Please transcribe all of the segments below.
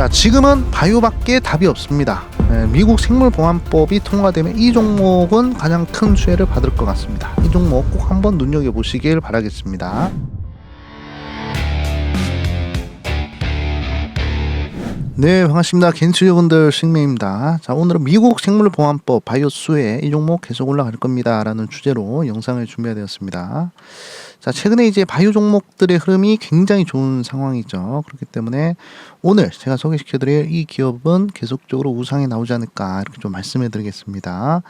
자, 지금은 바이오밖에 답이 없습니다. 예, 미국 생물보안법이 통과되면 이 종목은 가장 큰 수혜를 받을 것 같습니다. 이 종목 꼭 한번 눈여겨보시길 바라겠습니다. 네, 반갑습니다. 겐츠여분들 승매입니다. 자, 오늘은 미국 생물보안법 바이오 수혜 이 종목 계속 올라갈 겁니다. 라는 주제로 영상을 준비되었습니다. 자, 최근에 이제 바이오 종목들의 흐름이 굉장히 좋은 상황이죠. 그렇기 때문에 오늘 제가 소개시켜 드릴 이 기업은 계속적으로 우상에 나오지 않을까 이렇게 좀 말씀해 드리겠습니다.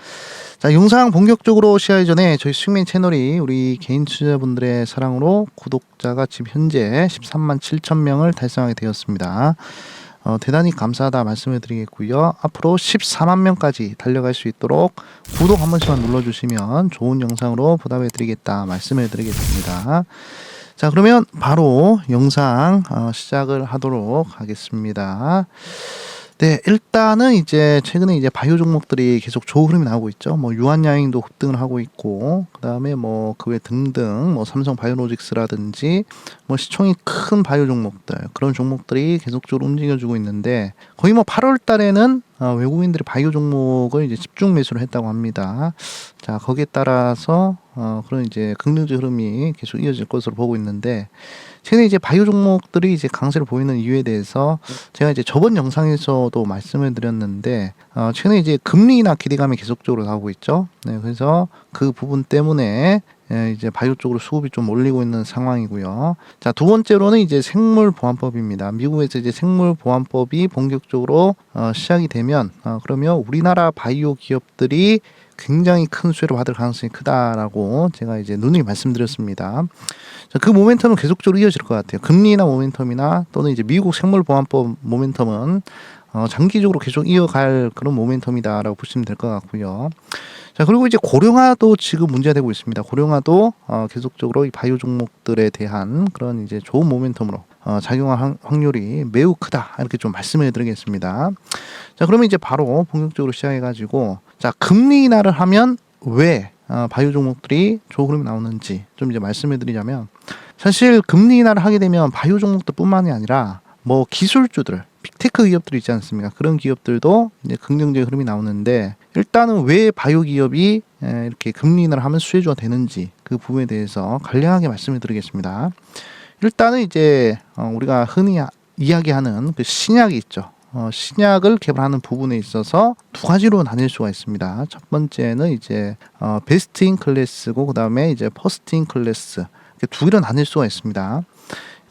자, 영상 본격적으로 시작하기 전에 저희 승민 채널이 우리 개인 투자분들의 사랑으로 구독자가 지금 현재 13만 7천 명을 달성하게 되었습니다. 어, 대단히 감사하다 말씀을 드리겠고요. 앞으로 14만 명까지 달려갈 수 있도록 구독 한 번씩만 눌러주시면 좋은 영상으로 보답해 드리겠다 말씀을 드리겠습니다. 자 그러면 바로 영상 어, 시작을 하도록 하겠습니다. 네, 일단은 이제 최근에 이제 바이오 종목들이 계속 좋은 흐름이 나오고 있죠. 뭐 유한양행도 급등을 하고 있고, 그 다음에 뭐 그 외 등등, 뭐 삼성 바이오로직스라든지 뭐 시총이 큰 바이오 종목들 그런 종목들이 계속적으로 움직여주고 있는데 거의 뭐 8월 달에는 어, 외국인들이 바이오 종목을 이제 집중 매수를 했다고 합니다. 자 거기에 따라서 어, 그런 이제 긍정적 흐름이 계속 이어질 것으로 보고 있는데 최근에 이제 바이오 종목들이 이제 강세를 보이는 이유에 대해서 제가 이제 저번 영상에서도 말씀을 드렸는데 어, 최근에 이제 금리나 기대감이 계속적으로 나오고 있죠. 네, 그래서 그 부분 때문에 예, 이제 바이오 쪽으로 수급이 좀 몰리고 있는 상황이고요. 자, 두 번째로는 이제 생물 보안법입니다. 미국에서 이제 생물 보안법이 본격적으로 어, 시작이 되면 어, 그러면 우리나라 바이오 기업들이 굉장히 큰 수혜를 받을 가능성이 크다라고 제가 이제 누누이 말씀드렸습니다. 자, 그 모멘텀은 계속적으로 이어질 것 같아요. 금리나 모멘텀이나 또는 이제 미국 생물보안법 모멘텀은 어, 장기적으로 계속 이어갈 그런 모멘텀이다라고 보시면 될 것 같고요. 자 그리고 이제 고령화도 지금 문제가 되고 있습니다. 고령화도 어, 계속적으로 이 바이오 종목들에 대한 그런 이제 좋은 모멘텀으로 어, 작용할 확- 확률이 매우 크다 이렇게 좀 말씀을 드리겠습니다. 자 그러면 이제 바로 본격적으로 시작해가지고 자 금리 인하를 하면 왜 어, 바이오 종목들이 흐름이 나오는지 좀 이제 말씀을 드리자면 사실 금리 인하를 하게 되면 바이오 종목들뿐만이 아니라 뭐 기술주들 빅테크 기업들 있지 않습니까? 그런 기업들도 이제 긍정적 흐름이 나오는데 일단은 왜 바이오 기업이 에, 이렇게 금리 인하를 하면 수혜주가 되는지 그 부분에 대해서 간략하게 말씀을 드리겠습니다. 일단은 이제 어, 우리가 흔히 하- 이야기하는 그 신약이 있죠. 어, 신약을 개발하는 부분에 있어서 두 가지로 나뉠 수가 있습니다. 첫 번째는 이제 어, 베스트 인 클래스고 그 다음에 이제 퍼스트 인 클래스 두 개로 나뉠 수가 있습니다.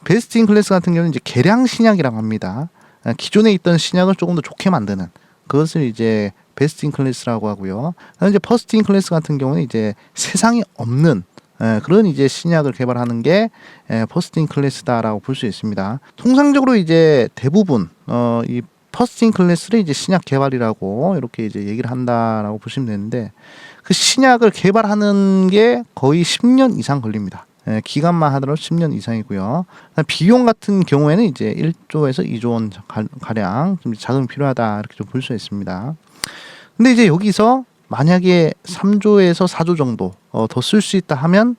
베스트 인 클래스 같은 경우는 이제 개량 신약이라고 합니다. 아, 기존에 있던 신약을 조금 더 좋게 만드는 그것을 이제 베스트 인 클래스라고 하고요. 그다음에 이제 퍼스트 인 클래스 같은 경우는 이제 세상에 없는 예, 그런 이제 신약을 개발하는 게 예, 퍼스트 인 클래스다라고 볼 수 있습니다. 통상적으로 이제 대부분 어, 이 퍼스트 인 클래스를 이제 신약 개발이라고 이렇게 이제 얘기를 한다라고 보시면 되는데 그 신약을 개발하는 게 거의 10년 이상 걸립니다. 예, 기간만 하더라도 10년 이상이고요. 비용 같은 경우에는 이제 1조에서 2조 원 가- 가량 좀 자금이 필요하다 이렇게 좀 볼 수 있습니다. 근데 이제 여기서 만약에 3조에서 4조 정도 어, 더쓸 수 있다 하면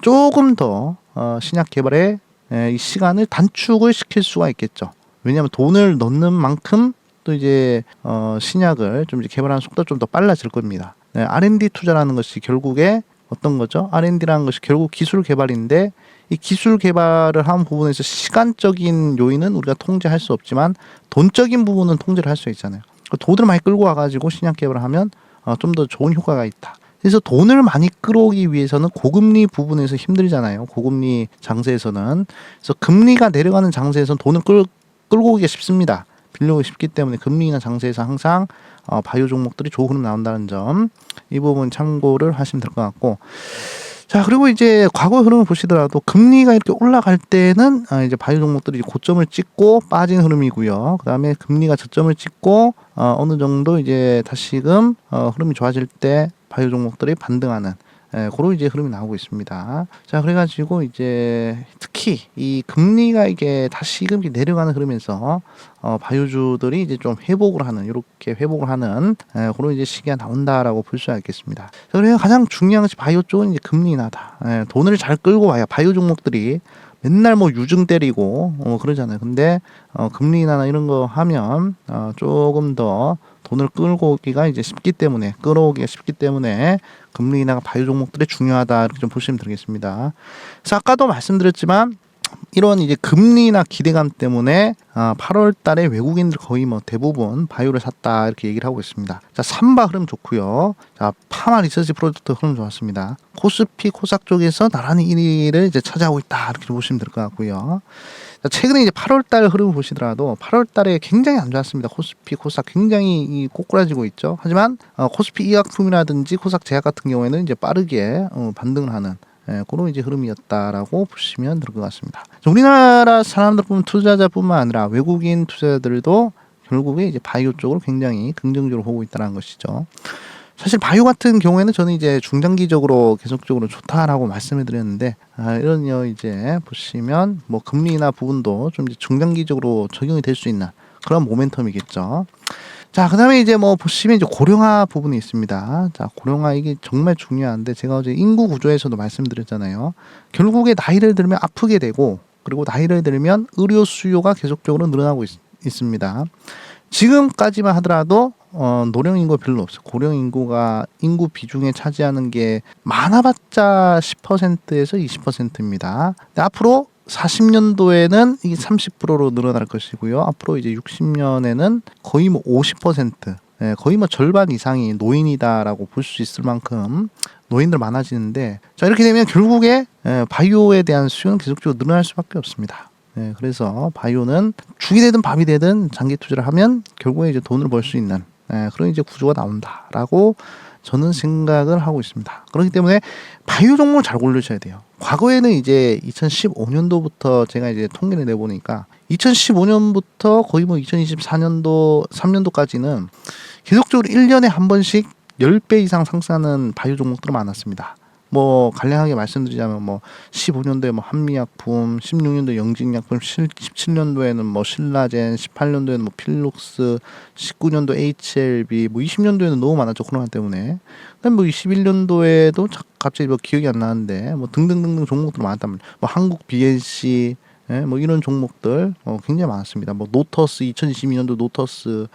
조금 더 어, 신약 개발에 에, 이 시간을 단축을 시킬 수가 있겠죠. 왜냐하면 돈을 넣는 만큼 또 이제 어, 신약을 좀 이제 개발하는 속도가 좀 더 빨라질 겁니다. 네, R&D 투자라는 것이 결국에 어떤 거죠? R&D라는 것이 결국 기술 개발인데 이 기술 개발을 한 부분에서 시간적인 요인은 우리가 통제할 수 없지만 돈적인 부분은 통제를 할 수 있잖아요. 그 돈을 많이 끌고 와가지고 신약 개발을 하면 어, 좀 더 좋은 효과가 있다. 그래서 돈을 많이 끌어오기 위해서는 고금리 부분에서 힘들잖아요. 고금리 장세에서는. 그래서 금리가 내려가는 장세에서는 돈을 끌, 끌고 오기가 쉽습니다. 빌려오기 쉽기 때문에 금리나 장세에서 항상 어, 바이오 종목들이 좋은 흐름 나온다는 점 이 부분 참고를 하시면 될 것 같고 자 그리고 이제 과거 흐름을 보시더라도 금리가 이렇게 올라갈 때는 아, 이제 바이오 종목들이 고점을 찍고 빠진 흐름이고요. 그 다음에 금리가 저점을 찍고 어, 어느 정도 이제 다시금 어, 흐름이 좋아질 때 바이오 종목들이 반등하는 예, 그런 이제 흐름이 나오고 있습니다. 자, 그래가지고 이제 특히 이 금리가 이게 다시 이렇게 내려가는 흐름에서 어, 바이오주들이 이제 좀 회복을 하는 이렇게 회복을 하는 예, 그런 이제 시기가 나온다라고 볼 수가 있겠습니다. 자, 그래서 가장 중요한 것이 바이오 쪽은 이제 금리 인하다. 예, 돈을 잘 끌고 와야 바이오 종목들이 맨날 뭐 유증 때리고 어, 그러잖아요. 근데 어, 금리 인하나 이런 거 하면 어, 조금 더 돈을 끌고 오기가 이제 쉽기 때문에 끌어오기가 쉽기 때문에 금리 인하가 바이오 종목들이 중요하다 이렇게 좀 보시면 되겠습니다. 그래서 아까도 말씀드렸지만 이런 이제 금리나 기대감 때문에 아, 8월 달에 외국인들 거의 뭐 대부분 바이오를 샀다 이렇게 얘기를 하고 있습니다. 자, 삼바 흐름 좋고요. 자, 파마 리서치 프로젝트 흐름 좋았습니다. 코스피, 코삭 쪽에서 나란히 1위를 이제 차지하고 있다 이렇게 보시면 될 것 같고요. 자, 최근에 이제 8월 달 흐름을 보시더라도 8월 달에 굉장히 안 좋았습니다. 코스피, 코삭 굉장히 이 꼬꾸라지고 있죠. 하지만 어, 코스피医薬품이라든지 코삭 제약 같은 경우에는 이제 빠르게 어, 반등을 하는 예, 그런 이제 흐름이었다라고 보시면 될 것 같습니다. 자, 우리나라 사람들 뿐 투자자뿐만 아니라 외국인 투자자들도 결국에 이제 바이오 쪽으로 굉장히 긍정적으로 보고 있다는 것이죠. 사실 바이오 같은 경우에는 저는 이제 중장기적으로 계속적으로 좋다라고 말씀을 드렸는데 아, 이런 요 이제 보시면 뭐 금리나 부분도 좀 중장기적으로 적용이 될 수 있는 그런 모멘텀이겠죠. 자, 그 다음에 이제 뭐 보시면 이제 고령화 부분이 있습니다. 자, 고령화 이게 정말 중요한데 제가 어제 인구 구조에서도 말씀드렸잖아요. 결국에 나이를 들면 아프게 되고 그리고 나이를 들면 의료 수요가 계속적으로 늘어나고 있, 있습니다. 지금까지만 하더라도 어, 노령 인구가 별로 없어요. 고령 인구가 인구 비중에 차지하는 게 많아봤자 10%에서 20%입니다. 근데 앞으로 40년도에는 이게 30%로 늘어날 것이고요. 앞으로 이제 60년에는 거의 뭐 50%, 예, 거의 뭐 절반 이상이 노인이다라고 볼 수 있을 만큼 노인들 많아지는데 자 이렇게 되면 결국에 예, 바이오에 대한 수요는 계속적으로 늘어날 수밖에 없습니다. 예, 그래서 바이오는 죽이 되든 밥이 되든 장기 투자를 하면 결국에 이제 돈을 벌 수 있는 예, 그런 이제 구조가 나온다라고 저는 생각을 하고 있습니다. 그렇기 때문에 바이오 종목을 잘 고르셔야 돼요. 과거에는 이제 2015년도부터 제가 이제 통계를 내보니까 2015년부터 거의 뭐 2024년도 3년도까지는 계속적으로 1년에 한 번씩 10배 이상 상승하는 바이오 종목들이 많았습니다. 뭐 간략하게 말씀드리자면 뭐 15년도에 뭐 한미약품, 16년도에 영직약품, 17년도에는 뭐 신라젠, 18년도에는 뭐 필록스, 19년도 HLB, 뭐 20년도에는 너무 많았죠 코로나 때문에. 그다음 뭐 21년도에도 갑자기 뭐 기억이 안 나는데 뭐 등등등등 종목들 많았단 말이에요. 뭐 한국 BNC 예, 뭐 이런 종목들 어, 굉장히 많았습니다. 뭐 노터스 2022년도 노터스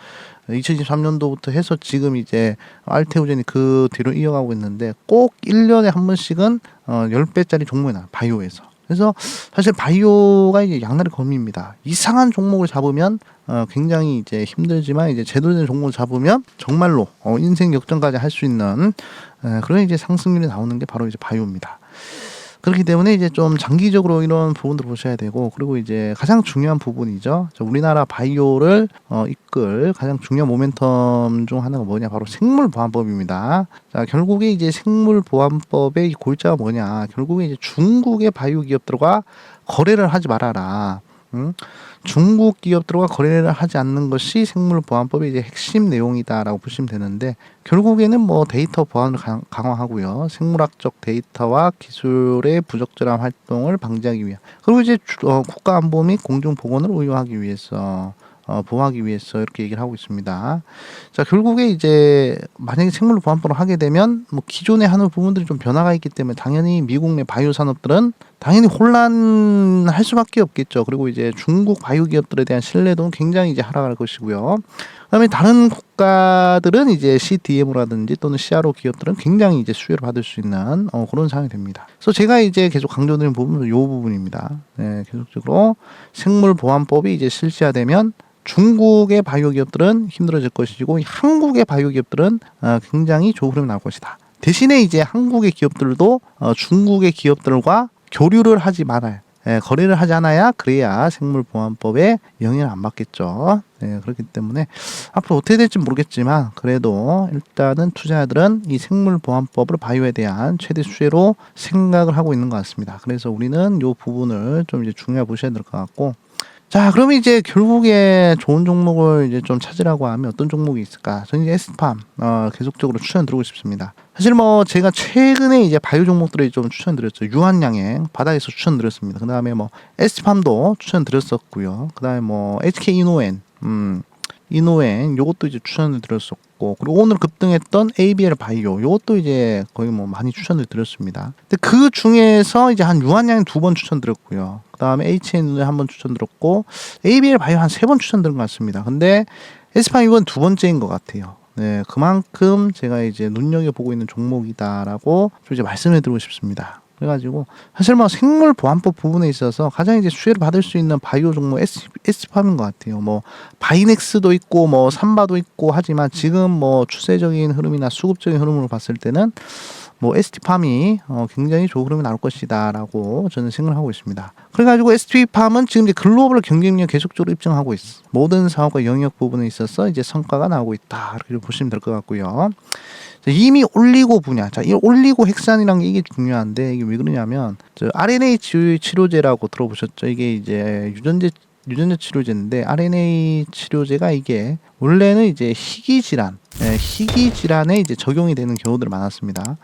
2023년도부터 해서 지금 이제 알테오젠이 그 뒤로 이어가고 있는데 꼭 1년에 한 번씩은 어 10배짜리 종목이 나 바이오에서. 그래서 사실 바이오가 이제 양날의 검입니다. 이상한 종목을 잡으면 어 굉장히 이제 힘들지만 이제 된 종목을 잡으면 정말로 어 인생 역전까지 할 수 있는 에, 그런 이제 상승률이 나오는 게 바로 이제 바이오입니다. 그렇기 때문에 이제 좀 장기적으로 이런 부분들을 보셔야 되고 그리고 이제 가장 중요한 부분이죠. 저 우리나라 바이오를 어, 이끌 가장 중요한 모멘텀 중 하나가 뭐냐 바로 생물 보안법입니다. 자 결국에 이제 생물 보안법의 골자가 뭐냐 결국에 이제 중국의 바이오 기업들과 거래를 하지 말아라. 음? 중국 기업들과 거래를 하지 않는 것이 생물 보안법의 이제 핵심 내용이다라고 보시면 되는데 결국에는 뭐 데이터 보안을 강화하고요. 생물학적 데이터와 기술의 부적절한 활동을 방지하기 위한 그리고 이제 어, 국가 안보 및 공중 보건을 우유하기 위해서 어, 보호하기 위해서 이렇게 얘기를 하고 있습니다. 자, 결국에 이제 만약에 생물로 보안법을 하게 되면 뭐 기존에 하는 부분들이 좀 변화가 있기 때문에 당연히 미국 내 바이오 산업들은 당연히 혼란할 수밖에 없겠죠. 그리고 이제 중국 바이오 기업들에 대한 신뢰도는 굉장히 이제 하락할 것이고요. 그다음에 다른 국가들은 이제 CDM라든지 또는 CRO 기업들은 굉장히 이제 수혜를 받을 수 있는 어, 그런 상황이 됩니다. 그래서 제가 이제 계속 강조드리는 부분은 이 부분입니다. 네, 계속적으로 생물 보안법이 이제 실시화되면 중국의 바이오 기업들은 힘들어질 것이고 한국의 바이오 기업들은 어, 굉장히 좋은 흐름이 나올 것이다. 대신에 이제 한국의 기업들도 어, 중국의 기업들과 교류를 하지 말아요. 예, 거래를 하지 않아야 그래야 생물보안법에 영향을 안 받겠죠. 예, 그렇기 때문에 앞으로 어떻게 될지 모르겠지만 그래도 일단은 투자자들은 이 생물보안법을 바이오에 대한 최대 수혜로 생각을 하고 있는 것 같습니다. 그래서 우리는 이 부분을 좀 이제 중요하게 보셔야 될 것 같고 자, 그러면 이제 결국에 좋은 종목을 이제 좀 찾으라고 하면 어떤 종목이 있을까? 저는 이제 에스팜 어, 계속적으로 추천드리고 싶습니다. 사실 뭐 제가 최근에 이제 바이오 종목들을 좀 추천드렸죠. 유한양행 바다에서 추천드렸습니다. 그 다음에 뭐 에스팜도 추천드렸었고요. 그 다음에 뭐 HK 이노엔, 음, 이노엔 요것도 이제 추천을 드렸었고 그리고 오늘 급등했던 ABL 바이오 요것도 이제 거의 뭐 많이 추천을 드렸습니다. 근데 그 중에서 이제 한 유한양 두 번 추천드렸고요. 그 다음에 HN을 한 번 추천드렸고 ABL 바이오 한 세 번 추천드린 것 같습니다. 근데 에스팜 이번 두 번째인 것 같아요. 네, 그만큼 제가 이제 눈여겨 보고 있는 종목이다라고 좀 이제 말씀을 드리고 싶습니다. 그래가지고 사실 뭐 생물 보안법 부분에 있어서 가장 이제 수혜를 받을 수 있는 바이오 종목 S, S팜인 것 같아요. 뭐 바이넥스도 있고 뭐 삼바도 있고 하지만 지금 뭐 추세적인 흐름이나 수급적인 흐름으로 봤을 때는 뭐 ST팜이 어, 굉장히 좋은 흐름이 나올 것이다라고 저는 생각을 하고 있습니다. 그래가지고 ST팜은 지금 이제 글로벌 경쟁력 계속적으로 입증하고 있어. 모든 사업과 영역 부분에 있어서 이제 성과가 나오고 있다. 이렇게 보시면 될 것 같고요. 자, 이미 올리고 분야. 자, 이 올리고 핵산이라는 게 이게 중요한데 이게 왜 그러냐면 저 RNA 치- 치료제라고 들어보셨죠? 이게 이제 유전제 유전자 치료제인데 RNA 치료제가 이게 원래는 이제 희귀 질환, 예, 희귀 질환에 이제 적용이 되는 경우들이 많았습니다.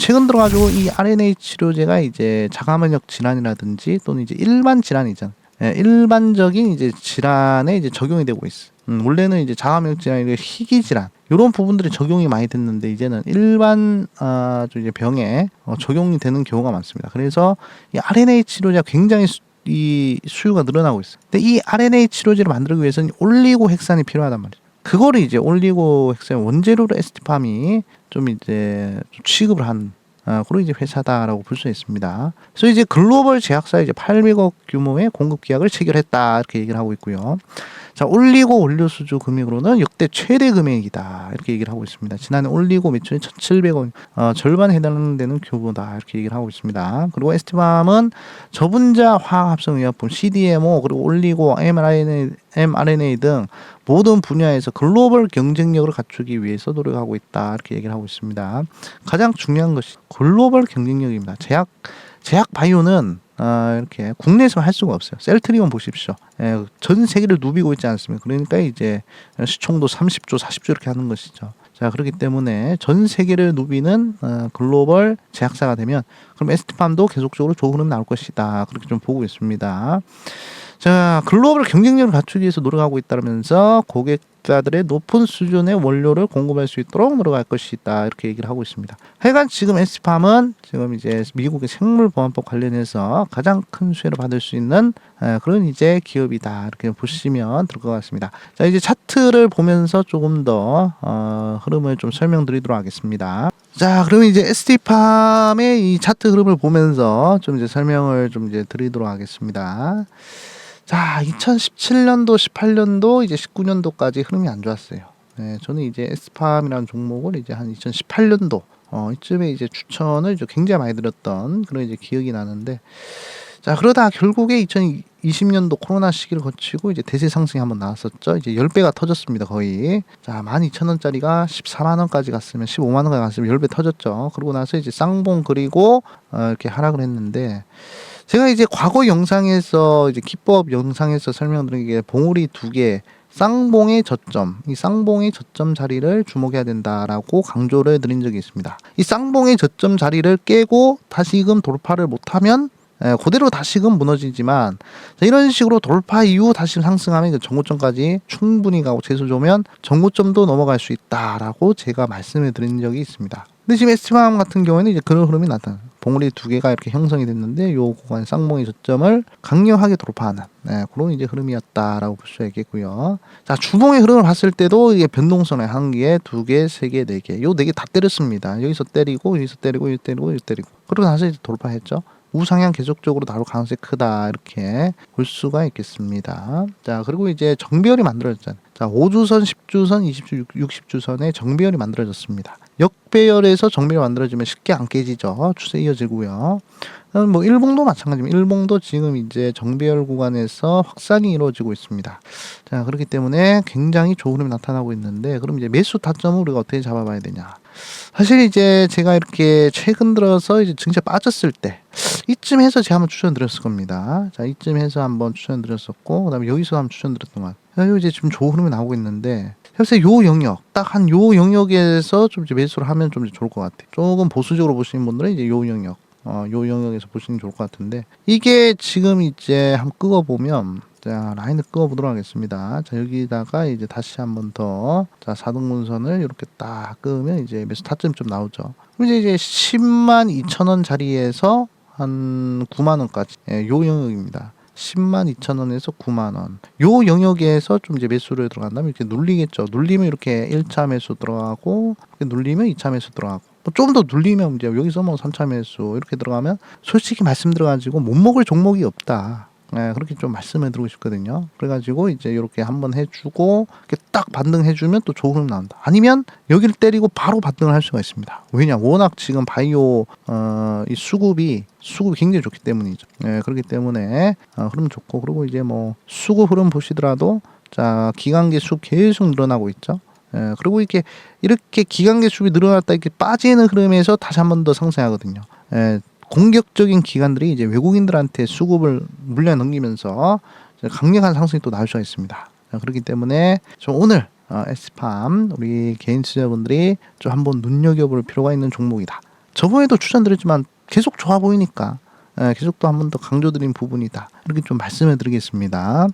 최근 들어가지고 이 RNA 치료제가 이제 자가면역 질환이라든지 또는 이제 일반 질환이잖아. 예, 일반적인 이제 질환에 이제 적용이 되고 있어. 음, 원래는 이제 자가면역 질환이 희귀 질환 이런 부분들이 적용이 많이 됐는데 이제는 일반 아, 좀 이제 병에 어, 적용이 되는 경우가 많습니다. 그래서 이 RNA 치료제가 굉장히 수, 이 수요가 늘어나고 있어요. 근데 이 RNA 치료제를 만들기 위해서는 올리고 핵산이 필요하단 말이죠. 그거를 이제 올리고 핵산 원재료로 에스티팜이 좀 이제 좀 취급을 한 아, 그런 이제 회사다라고 볼 수 있습니다. 그래서 이제 글로벌 제약사 이제 800억 규모의 공급 계약을 체결했다 이렇게 얘기를 하고 있고요. 자, 올리고 원료 수주 금액으로는 역대 최대 금액이다. 이렇게 얘기를 하고 있습니다. 지난해 올리고 매출이 1,700원, 어, 절반에 해당되는 규모다. 이렇게 얘기를 하고 있습니다. 그리고 에스티밤은 저분자 화학합성의약품 CDMO 그리고 올리고 mRNA, mRNA 등 모든 분야에서 글로벌 경쟁력을 갖추기 위해서 노력하고 있다. 이렇게 얘기를 하고 있습니다. 가장 중요한 것이 글로벌 경쟁력입니다. 제약 제약 바이오는 아, 이렇게 국내에서만 할 수가 없어요. 셀트리온 보십시오. 예, 전 세계를 누비고 있지 않습니까? 그러니까 이제 시총도 30조, 40조 이렇게 하는 것이죠. 자, 그렇기 때문에 전 세계를 누비는 어, 글로벌 제약사가 되면 그럼 에스티팜도 계속적으로 좋은 흐름 나올 것이다. 그렇게 좀 보고 있습니다. 자, 글로벌 경쟁력을 갖추기 위해서 노력하고 있다면서 고객자들의 높은 수준의 원료를 공급할 수 있도록 노력할 것이다. 이렇게 얘기를 하고 있습니다. 하여간 지금 에스팜은 지금 이제 미국의 생물보안법 관련해서 가장 큰 수혜를 받을 수 있는 에, 그런 이제 기업이다. 이렇게 보시면 될 것 같습니다. 자, 이제 차트를 보면서 조금 더 어, 흐름을 좀 설명드리도록 하겠습니다. 자, 그러면 이제 ST팜의 이 차트 흐름을 보면서 좀 이제 설명을 좀 이제 드리도록 하겠습니다. 자, 2017년도, 18년도, 이제 19년도까지 흐름이 안 좋았어요. 네, 저는 이제 에스팜이라는 종목을 이제 한 2018년도 어, 이쯤에 이제 추천을 이제 굉장히 많이 드렸던 그런 이제 기억이 나는데 자, 그러다 결국에 2020년도 코로나 시기를 거치고 이제 대세 상승이 한번 나왔었죠. 이제 10배가 터졌습니다, 거의. 자, 12,000원짜리가 14만 원까지 갔으면 15만 원까지 갔으면 10배 터졌죠. 그러고 나서 이제 쌍봉 그리고 어, 이렇게 하락을 했는데 제가 이제 과거 영상에서 이제 기법 영상에서 설명드린 게 봉우리 두 개, 쌍봉의 저점, 이 쌍봉의 저점 자리를 주목해야 된다라고 강조를 드린 적이 있습니다. 이 쌍봉의 저점 자리를 깨고 다시금 돌파를 못하면 예, 그대로 다시금 무너지지만 자, 이런 식으로 돌파 이후 다시 상승하면 그 정고점까지 충분히 가고 재수 좋으면 정고점도 넘어갈 수 있다라고 제가 말씀을 드린 적이 있습니다. 근데 지금 에스티맘 같은 경우에는 이제 그런 흐름이 나타나. 봉우리 두 개가 이렇게 형성이 됐는데 요 구간 쌍봉의 저점을 강력하게 돌파하는 네, 그런 이제 흐름이었다라고 볼 수 있겠고요. 자 주봉의 흐름을 봤을 때도 이게 변동선의 한 개, 두 개, 세 개, 네 개, 요 네 개 다 때렸습니다. 여기서 때리고 여기서 때리고 여기 때리고 여기 때리고 나서 이제 돌파했죠. 우상향 계속적으로 나올 가능성이 크다 이렇게 볼 수가 있겠습니다. 자 그리고 이제 정비열이 만들어졌잖아요. 자 5주선, 10주선, 20주, 60주선의 정비열이 만들어졌습니다. 역배열에서 정비가 만들어지면 쉽게 안 깨지죠. 추세 이어지고요. 그다음 뭐 일봉도 마찬가지입니다. 일봉도 지금 이제 정비열 구간에서 확산이 이루어지고 있습니다. 자 그렇기 때문에 굉장히 좋은 흐름이 나타나고 있는데 그럼 이제 매수 타점을 우리가 어떻게 잡아봐야 되냐? 사실 이제 제가 이렇게 최근 들어서 이제 증시 빠졌을 때 이쯤 해서 제가 한번 추천드렸을 겁니다. 자, 이쯤 해서 한번 추천드렸었고, 그 다음에 여기서 한번 추천드렸던 것 같아요. 이제 지금 좋은 흐름이 나오고 있는데, 현재 요 영역, 딱 한 요 영역에서 좀 이제 매수를 하면 좀 좋을 것 같아요. 조금 보수적으로 보시는 분들은 이제 요 영역, 어, 요 영역에서 보시면 좋을 것 같은데, 이게 지금 이제 한번 끄어 보면, 자, 라인을 끄어 보도록 하겠습니다. 자, 여기다가 이제 다시 한번 더, 자, 사등분선을 이렇게 딱 끄면 이제 매수 타점 좀 나오죠. 이제 이제 10만 2천 원 자리에서 한 9만 원까지, 예, 요 영역입니다. 10만 2천 원에서 9만 원. 요 영역에서 좀 이제 매수를 들어간다면 이렇게 눌리겠죠. 눌리면 이렇게 1차 매수 들어가고, 눌리면 2차 매수 들어가고. 좀더 눌리면 이제 여기서 뭐 3차 매수 이렇게 들어가면 솔직히 말씀드려 가지고 못 먹을 종목이 없다. 네, 그렇게 좀 말씀을 드리고 싶거든요. 그래가지고 이제 이렇게 한번 해주고 이렇게 딱 반등해주면 또 좋은 흐름 나온다. 아니면 여기를 때리고 바로 반등을 할 수가 있습니다. 왜냐, 워낙 지금 바이오 어, 이 수급이 수급이 굉장히 좋기 때문이죠. 네, 그렇기 때문에 어, 흐름 좋고 그리고 이제 뭐 수급 흐름 보시더라도 자 기간계 수 계속 늘어나고 있죠. 예, 그리고 이렇게 이렇게 기간계 수비 늘어났다 이렇게 빠지는 흐름에서 다시 한 번 더 상승하거든요. 예, 공격적인 기관들이 이제 외국인들한테 수급을 물려 넘기면서 강력한 상승이 또 나올 수가 있습니다. 자, 그렇기 때문에 좀 오늘 어, 에스팜 우리 개인 투자자분들이 좀 한번 눈여겨볼 필요가 있는 종목이다. 저번에도 추천드렸지만 계속 좋아 보이니까 예, 계속 또 한 번 더 강조드린 부분이다. 이렇게 좀 말씀을 드리겠습니다.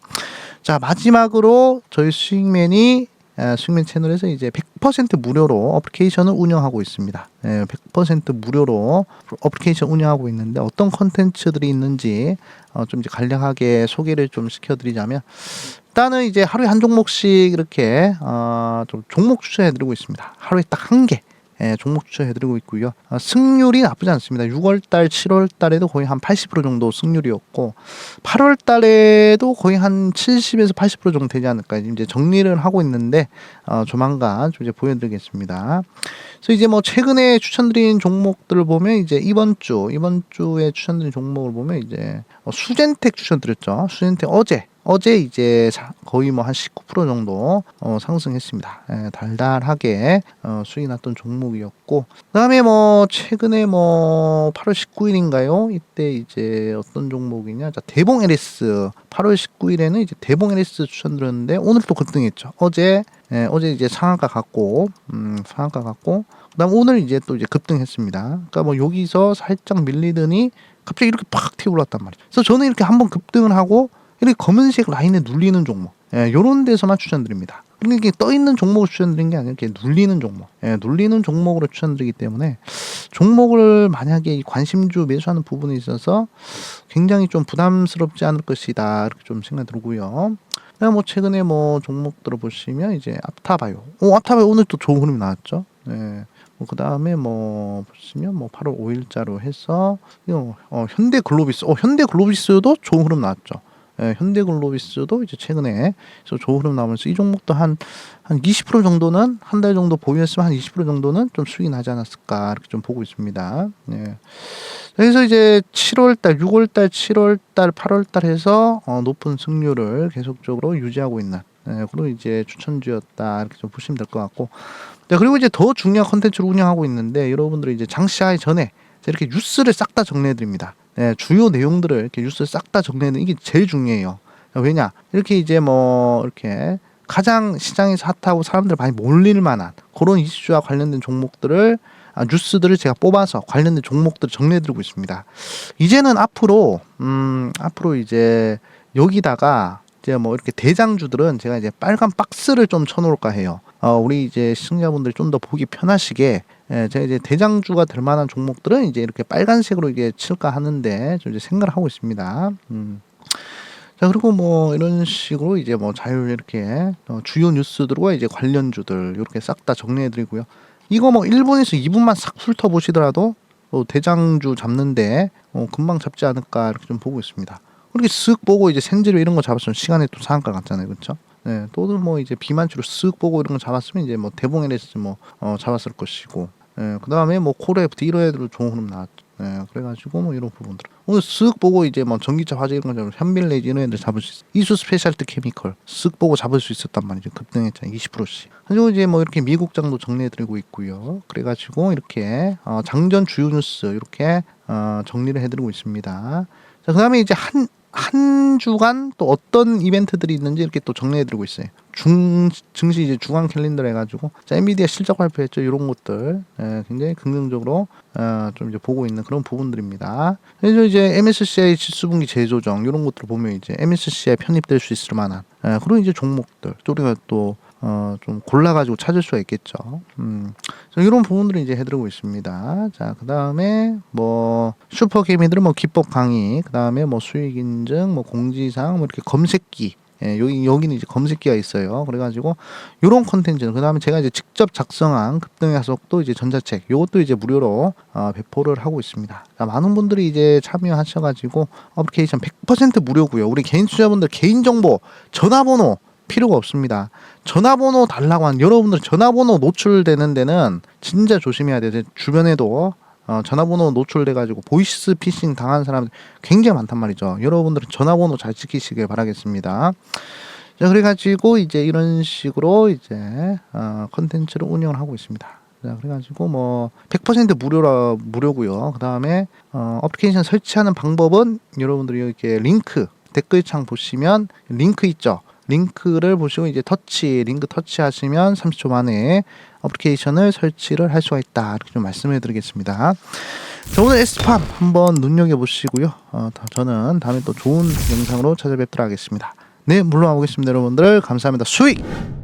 자 마지막으로 저희 수익맨이 에, 수익맨 채널에서 이제 100% 무료로 어플리케이션을 운영하고 있습니다. 예, 100% 무료로 어플리케이션 운영하고 있는데 어떤 컨텐츠들이 있는지 어, 좀 이제 간략하게 소개를 좀 시켜드리자면 일단은 이제 하루에 한 종목씩 이렇게 어, 좀 종목 추천해드리고 있습니다. 하루에 딱 한 개. 예, 종목 추천해드리고 있고요. 어, 승률이 나쁘지 않습니다. 6월달, 7월달에도 거의 한 80% 정도 승률이었고, 8월달에도 거의 한 70에서 80% 정도 되지 않을까 이제 정리를 하고 있는데 어, 조만간 좀 이제 보여드리겠습니다. 그래서 이제 뭐 최근에 추천드린 종목들을 보면 이제 이번 주 이번 주에 추천드린 종목을 보면 이제 어, 수젠텍 추천드렸죠. 수젠텍 어제 어제 이제 사- 거의 뭐 한 19% 정도 어, 상승했습니다. 예, 달달하게 어, 수익 났던 종목이었고 그다음에 뭐 최근에 뭐 8월 19일인가요? 이때 이제 어떤 종목이냐? 자, 대봉 LS 8월 19일에는 이제 대봉 LS 추천드렸는데 오늘 또 급등했죠. 어제 예, 어제 이제 상한가 갔고 음, 상한가 갔고 그다음 오늘 이제 또 이제 급등했습니다. 그러니까 뭐 여기서 살짝 밀리더니 갑자기 이렇게 팍 튀어 올랐단 말이죠. 그래서 저는 이렇게 한번 급등을 하고 이렇게 검은색 라인에 눌리는 종목, 예, 요런 데서만 추천드립니다. 그러니까 이게 떠 있는 종목을 추천드린 게 아니라 이렇게 눌리는 종목, 예, 눌리는 종목으로 추천드리기 때문에 종목을 만약에 이 관심주 매수하는 부분에 있어서 굉장히 좀 부담스럽지 않을 것이다 이렇게 좀 생각 들고요. 그다음 뭐 최근에 뭐 종목들을 보시면 이제 앞타바요, 오 앞타바요 오늘 또 좋은 흐름이 나왔죠. 네. 그 다음에 뭐 보시면 뭐 8월 5일자로 해서 어, 현대 글로비스, 어 현대 글로비스도 좋은 흐름 나왔죠. 예, 현대글로비스도 이제 최근에 좋은 나오면서 이 종목도 한 한 20% 정도는 한 달 정도 보유했으면 한 20% 정도는 좀 수익이 나지 않았을까 이렇게 좀 보고 있습니다. 예. 그래서 이제 7월달, 6월달, 7월달, 8월달 해서 어, 높은 승률을 계속적으로 유지하고 있는 예, 그리고 이제 추천주였다 이렇게 좀 보시면 될 것 같고 네, 그리고 이제 더 중요한 컨텐츠를 운영하고 있는데 여러분들이 이제 장시하기 전에 이렇게 뉴스를 싹 다 정리해 드립니다. 네, 주요 내용들을 이렇게 뉴스 싹다 정리하는 이게 제일 중요해요. 왜냐? 이렇게 이제 뭐 이렇게 가장 시장에서 핫하고 사람들 많이 몰릴 만한 그런 이슈와 관련된 종목들을 아, 뉴스들을 제가 뽑아서 관련된 종목들을 정리해드리고 있습니다. 이제는 앞으로 음 앞으로 이제 여기다가 이제 뭐 이렇게 대장주들은 제가 이제 빨간 박스를 좀 쳐놓을까 해요. 어, 우리 이제 시청자분들 좀 더 보기 편하시게 예, 제가 이제 대장주가 될 만한 종목들은 이제 이렇게 빨간색으로 이게 칠까 하는데 좀 이제 생각을 하고 있습니다. 음. 자 그리고 뭐 이런 식으로 이제 뭐 자율 이렇게 어, 주요 뉴스들과 이제 관련주들 이렇게 싹 다 정리해드리고요. 이거 뭐 1분에서 2분만 싹 훑어 보시더라도 어, 대장주 잡는데 어, 금방 잡지 않을까 이렇게 좀 보고 있습니다. 그렇게 쓱 보고 이제 생지로 이런 거 잡았으면 시간에 또 상한가 같잖아요, 그렇죠? 네, 또는 뭐 이제 비만추로 쓱 보고 이런 거 잡았으면 이제 뭐 대봉에서 뭐 어, 잡았을 것이고, 예, 그 다음에 뭐 코레프트 이런 애들 좋은 흐름 나왔죠. 예, 그래가지고 뭐 이런 부분들. 오늘 쓱 보고 이제 뭐 전기차 화재 이런 거좀 내지 이런 애들 잡을 수 있어 이수 스페셜트 케미컬 쓱 보고 잡을 수 있었단 말이죠. 급등했잖아요. 20%씩. 그리고 이제 뭐 이렇게 미국장도 정리해드리고 있고요. 그래가지고 이렇게 어, 장전 주요 뉴스 이렇게 어, 정리를 해드리고 있습니다. 자 그 다음에 이제 한 한 주간 또 어떤 이벤트들이 있는지 이렇게 또 정리해드리고 있어요. 중 증시 이제 주간 캘린더 해가지고 자 엔비디아 실적 발표했죠 이런 것들 예, 굉장히 긍정적으로 어, 좀 이제 보고 있는 그런 부분들입니다. 그래서 이제 MSCI 지수분기 재조정 이런 것들 을 보면 이제 MSCI 편입될 수 있을 만한 예, 그런 이제 종목들 또 우리가 또 어, 좀 골라가지고 찾을 수가 있겠죠. 음, 이런 부분들을 이제 해드리고 있습니다. 자, 그 다음에 뭐 슈퍼 개미들은 뭐 기법 강의, 그 다음에 뭐 수익 인증, 뭐 공지사항, 뭐 이렇게 검색기. 예, 여기 여기는 이제 검색기가 있어요. 그래가지고 이런 컨텐츠는 그 다음에 제가 이제 직접 작성한 급등의 하속도 이제 전자책, 요것도 이제 무료로 어, 배포를 하고 있습니다. 자, 많은 분들이 이제 참여하셔가지고 어플리케이션 100% 무료고요. 우리 개인 투자분들 개인 정보, 전화번호 필요가 없습니다. 전화번호 달라고 한 여러분들 전화번호 노출되는 데는 진짜 조심해야 돼요. 제 주변에도 어, 전화번호 노출돼 가지고 보이스 피싱 당한 사람 굉장히 많단 말이죠. 여러분들은 전화번호 잘 지키시길 바라겠습니다. 자, 그래가지고 이제 이런 식으로 이제 어, 컨텐츠를 운영을 하고 있습니다. 자, 그래가지고 뭐 100% 무료라 무료고요. 그 다음에 어, 어플리케이션 설치하는 방법은 여러분들이 이렇게 링크 댓글창 보시면 링크 있죠. 링크를 보시고 이제 터치 링크 터치하시면 30초 만에 어플리케이션을 설치를 할 수가 있다 이렇게 좀 말씀을 드리겠습니다. 자, 오늘 에스팜 한번 눈여겨 보시고요. 어, 다- 저는 다음에 또 좋은 영상으로 찾아뵙도록 하겠습니다. 네, 물러나보겠습니다, 여러분들. 감사합니다. 수익!